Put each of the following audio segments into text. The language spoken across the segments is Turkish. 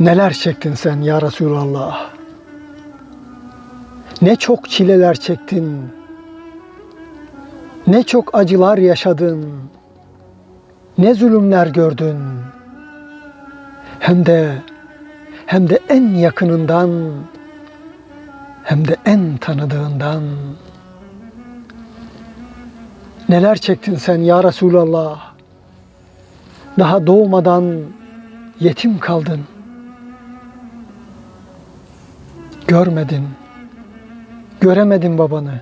Neler çektin sen ya Resulallah. Ne çok çileler çektin. Ne çok acılar yaşadın. Ne zulümler gördün. Hem de hem de en yakınından hem de en tanıdığından. Neler çektin sen ya Resulallah. Daha doğmadan yetim kaldın. Görmedin. Göremedin babanı.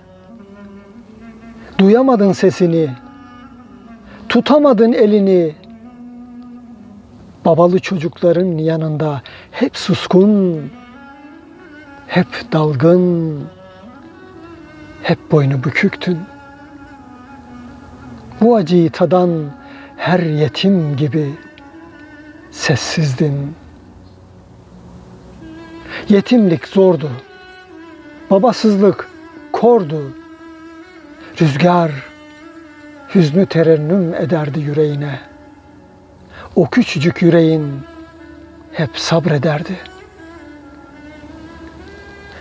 Duyamadın sesini. Tutamadın elini. Babalı çocukların yanında hep suskun, hep dalgın, hep boynu büküktün. Bu acıyı tadan her yetim gibi sessizdin. Yetimlik zordu. Babasızlık kordu. Rüzgar hüznü terennüm ederdi yüreğine. O küçücük yüreğin hep sabrederdi.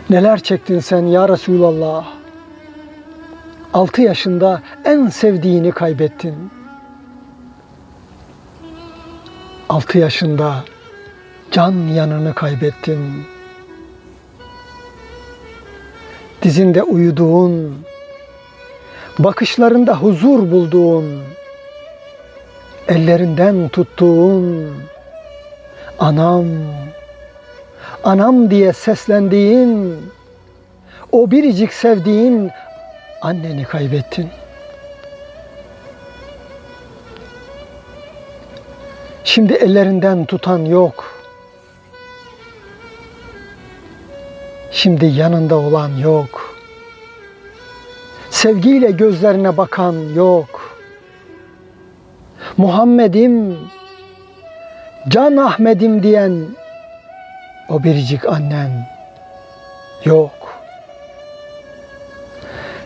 Neler çektin sen ya Resulallah. Altı yaşında en sevdiğini kaybettin. Altı yaşında can yanını kaybettin. Dizinde uyuduğun, bakışlarında huzur bulduğun, ellerinden tuttuğun, anam, anam diye seslendiğin, o biricik sevdiğin anneni kaybettin. Şimdi ellerinden tutan yok. Şimdi yanında olan yok. Sevgiyle gözlerine bakan yok. Muhammed'im, Can Ahmet'im diyen o biricik annen yok.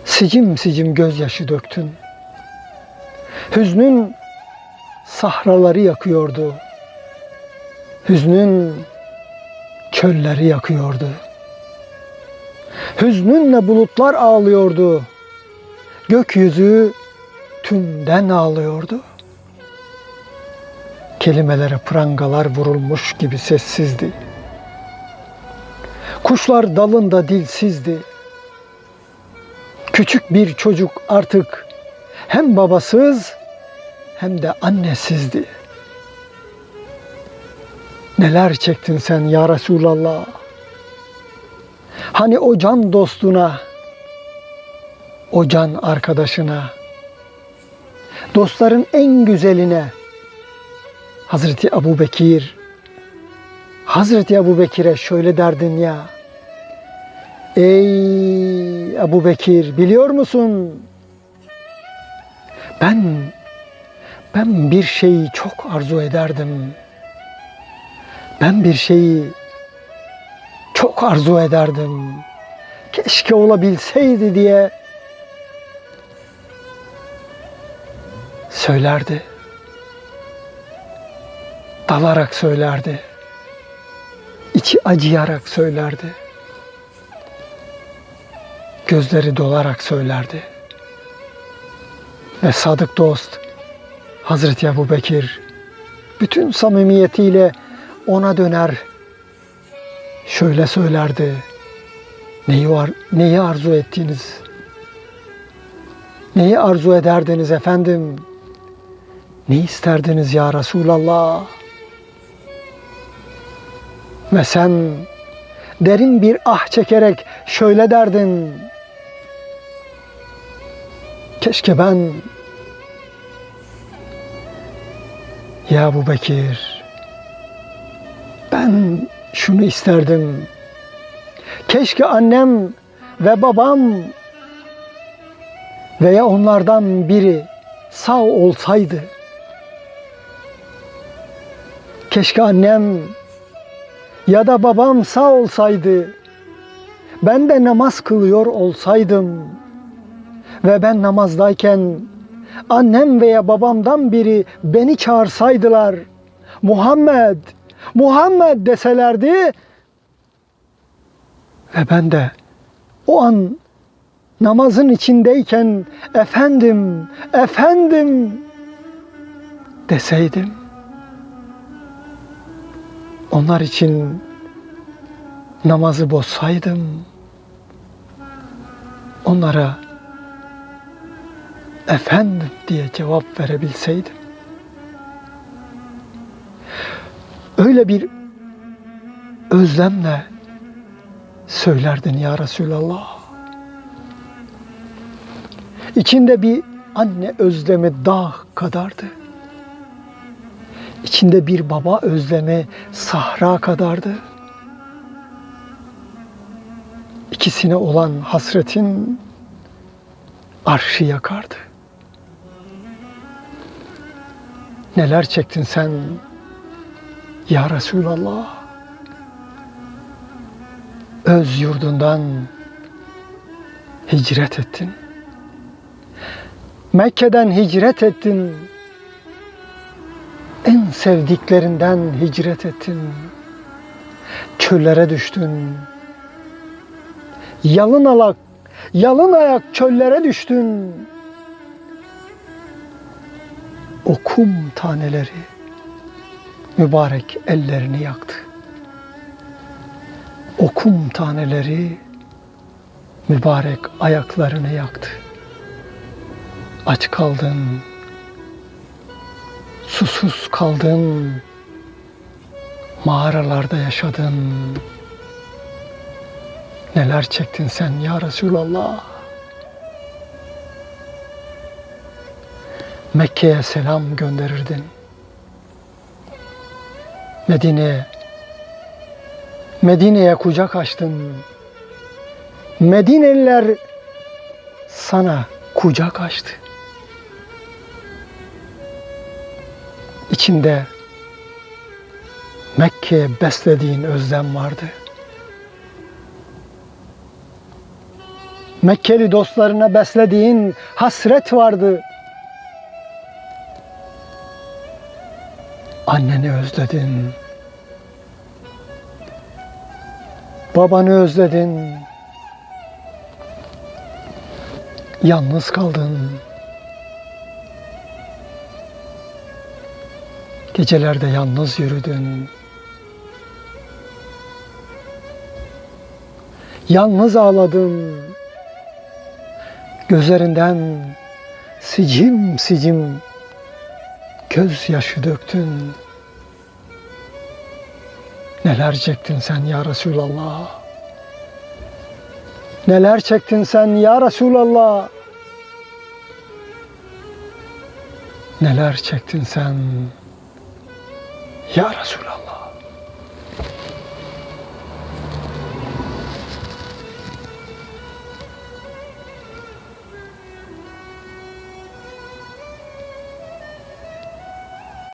Sicim sicim gözyaşı döktün. Hüznün sahraları yakıyordu. Hüznün çölleri yakıyordu. Hüznünle bulutlar ağlıyordu. Gökyüzü tümden ağlıyordu. Kelimelere prangalar vurulmuş gibi sessizdi. Kuşlar dalında dilsizdi. Küçük bir çocuk artık hem babasız hem de annesizdi. Neler çektin sen ya Resulallah. Hani o can dostuna, o can arkadaşına, dostların en güzeline, Hazreti Ebu Bekir, Hazreti Ebu Bekir'e şöyle derdin ya, Ey Ebu Bekir biliyor musun? Ben ben bir şeyi çok arzu ederdim. Ben bir şeyi çok arzu ederdim. Keşke olabilseydi diye söylerdi. Dalarak söylerdi. İçi acıyarak söylerdi. Gözleri dolarak söylerdi. Ve sadık dost Hazreti Ebu Bekir bütün samimiyetiyle ona döner şöyle söylerdi. Neyi var, neyi arzu ettiniz? Neyi arzu ederdiniz efendim? Ne isterdiniz ya Resulallah? Ve sen derin bir ah çekerek şöyle derdin. Keşke ben Ya Ebu Bekir, ben şunu isterdim. Keşke annem ve babam veya onlardan biri sağ olsaydı. Keşke annem ya da babam sağ olsaydı. Ben de namaz kılıyor olsaydım ve ben namazdayken annem veya babamdan biri beni çağırsaydılar. Muhammed, Muhammed deselerdi ve ben de o an namazın içindeyken efendim, efendim deseydim onlar için namazı bozsaydım onlara efendim diye cevap verebilseydim öyle bir özlemle söylerdin ya Resulallah. İçinde bir anne özlemi dağ kadardı. İçinde bir baba özlemi sahra kadardı. İkisine olan hasretin arşı yakardı. Neler çektin sen ya Resulallah? Öz yurdundan hicret ettin. Mekke'den hicret ettin. En sevdiklerinden hicret ettin. Çöllere düştün. Yalın alak, yalın ayak çöllere düştün. O kum taneleri mübarek ellerini yaktı. O kum taneleri mübarek ayaklarını yaktı. Aç kaldın, susuz kaldın, mağaralarda yaşadın. Neler çektin sen ya Resulallah. Mekke'ye selam gönderirdin. Medine'ye Medine'ye kucak açtın. Medineliler sana kucak açtı. İçinde Mekke'ye beslediğin özlem vardı. Mekkeli dostlarına beslediğin hasret vardı. Anneni özledin. Babanı özledin. Yalnız kaldın. Gecelerde yalnız yürüdün. Yalnız ağladın. Gözlerinden sicim sicim gözyaşı döktün. Neler çektin sen ya Resulallah. Neler çektin sen ya Resulallah. Neler çektin sen ya Resulallah.